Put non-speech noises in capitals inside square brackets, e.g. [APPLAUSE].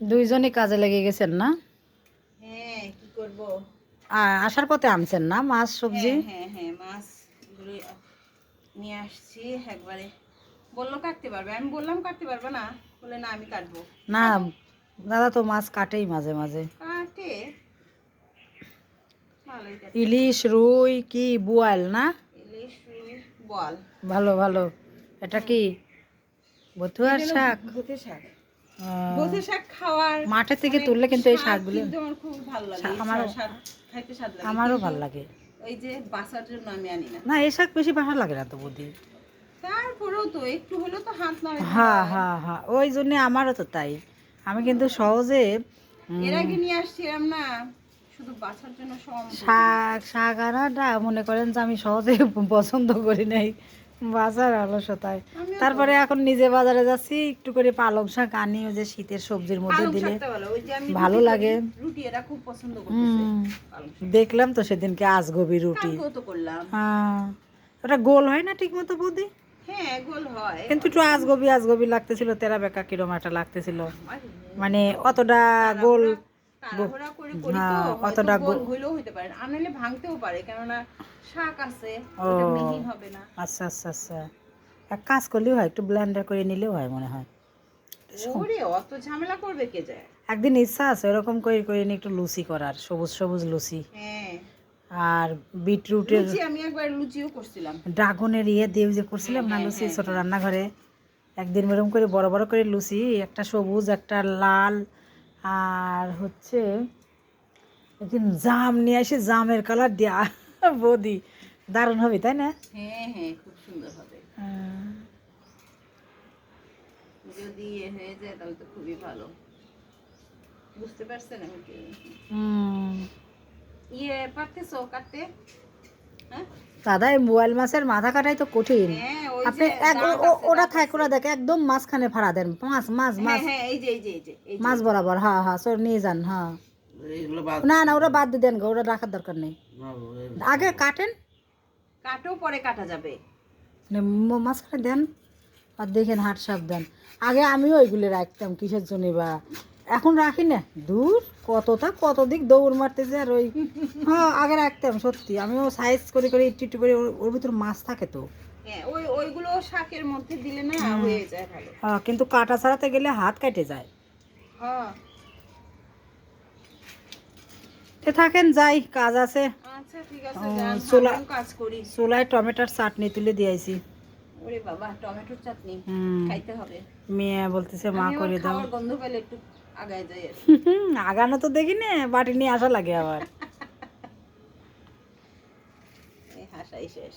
দুইজনই কাজে লেগে গেছেন না? হ্যাঁ কি করব? আসার পথে আনছেন না মাছ সবজি? হ্যাঁ হ্যাঁ হ্যাঁ মাছ নিয়ে আসছি একবারে। বলল কাটতে পারবে। আমি বললাম কাটতে পারবে না। বলে না আমি কাটবো। না দাদা তো মাছ কাটেই মাঝে মাঝে। কাটে। ইলিশ রুই কি বুয়াল না? ইলিশ রুই বল ভালো ভালো। এটা কি? বথুয়ার শাক? ভূতে শাক। ভূতে শাক খাওয়ার মাঠে থেকে মানে তুললে কিন্তু এই শাকগুলো আমার খুব ভালো লাগে। আমারও- শাক খাইতে স্বাদ লাগে। আমারও ভালো লাগে। ওই যে বাসার জন্য আমি আনি না। না এই শাক বেশি ভালো লাগে না তো বুদ্ধি তারপরেও তো একটু হলেও তো হাত না। হ্যাঁ হ্যাঁ হ্যাঁ ওই জন্য আমারও তো তাই। আমি কিন্তু সহজে এর আগে নিয়ে আসছিলাম না শাক শাক আনাটা মনে করেন যে আমি সহজে [LAUGHS] পছন্দ করি নাই। বাজার অলসতায়। তারপরে এখন নিজে বাজারে যাচ্ছি একটু করে পালং শাক আনি ওই যে শীতের সবজির মধ্যে দিলে ভালো লাগে। দেখলাম তো সেদিনকে আজগবি রুটি। হ্যাঁ। ওটা গোল হয় না ঠিক মতো বুদ্ধি গোল হয়। কিন্তু একটু আজগবি আজগবি লাগতেছিল তেরা বেকা কিরম একটা লাগতেছিল। মানে অতটা গোল তাড়াহুড়া করে করি তো হ্যাঁ, হইলেও হইতে পারে আনলে ভাঙতেও পারে কেননা শাক আছে। ওটা মিহি হবে না। আচ্ছা আচ্ছা আচ্ছা। এক কাজ করলেও হয় একটু ব্লেন্ডার করে নিলেও হয় মনে হয়। ওরে অত ঝামেলা করবে কে যায়? একদিন ইচ্ছা আছে এরকম করে করে নিয়ে একটু লুচি করার সবুজ সবুজ লুচি। হ্যাঁ। আর বিটরুটের আমি একবার লুচিও করছিলাম। ড্রাগনের ইয়ে দিয়ে যে করছিলাম না লুচি ছোট রান্নাঘরে একদিন এরকম করে বড় বড় করে লুচি একটা সবুজ একটা লাল আর হচ্ছে একদিন জাম নিয়ে এসে জামের কালার দিয়া বদি দারুণ হবে তাই না? হ্যাঁ হ্যাঁ খুব সুন্দর হবে। যদি ইয়ে হয়ে যায় তাহলে তো খুবই ভালো। বুঝতে পারছেন আমি কি? ইয়ে পারতেছো কাটতে? হ্যাঁ? দাদা মোবাইল মাছের মাথা কাটাই তো কঠিন। হ্যাঁ আপনি ওরা থাকে। ওরা দেখে একদম মাঝখানে ফাড়া দেন। মাছ মাছ মাছ। হ্যাঁ এই যে এই যে এই যে এই যে। মাছ বরাবর হ্যাঁ হ্যাঁ সর নিয়ে যান হ্যাঁ। না না ওরা বাদ দিয়ে দেন গো ওরা রাখার দরকার নেই। আগে কাটেন। কাটো পরে কাটা যাবে। মানে মাঝখানে দেন আর দেখেন হাট সাপ দেন। আগে আমিও ওইগুলো রাখতাম কিসের জন্য বা? এখন রাখি না। দূর কতটা কত দিক দৌড় মারতেছে আর ওই [LAUGHS] হ্যাঁ আগে রাখতাম সত্যি। আমিও সাইজ করে করে একটু একটু করে ওর- ভিতর মাছ থাকে তো। ওই ওইগুলো শাকের মধ্যে দিলে না হয়ে যায় ভালো। হ্যাঁ কিন্তু কাটা ছাড়াতে গেলে হাত কেটে যায়। হ্যাঁ। থাকেন যাই কাজ আছে। আচ্ছা ঠিক আছে চুলা- কাজ করি। চুলায় টমেটোর চাটনি তুলে দিয়েছি ওরে বাবা টমেটোর চাটনি খাইতে হবে। মেয়ে বলতেছে মা করে দাও। খাওয়ার গন্ধ পেলে একটু আগায় যাই আগানো তো দেখি না বাটি নিয়ে আসা লাগে আবার। হাসাই শেষ।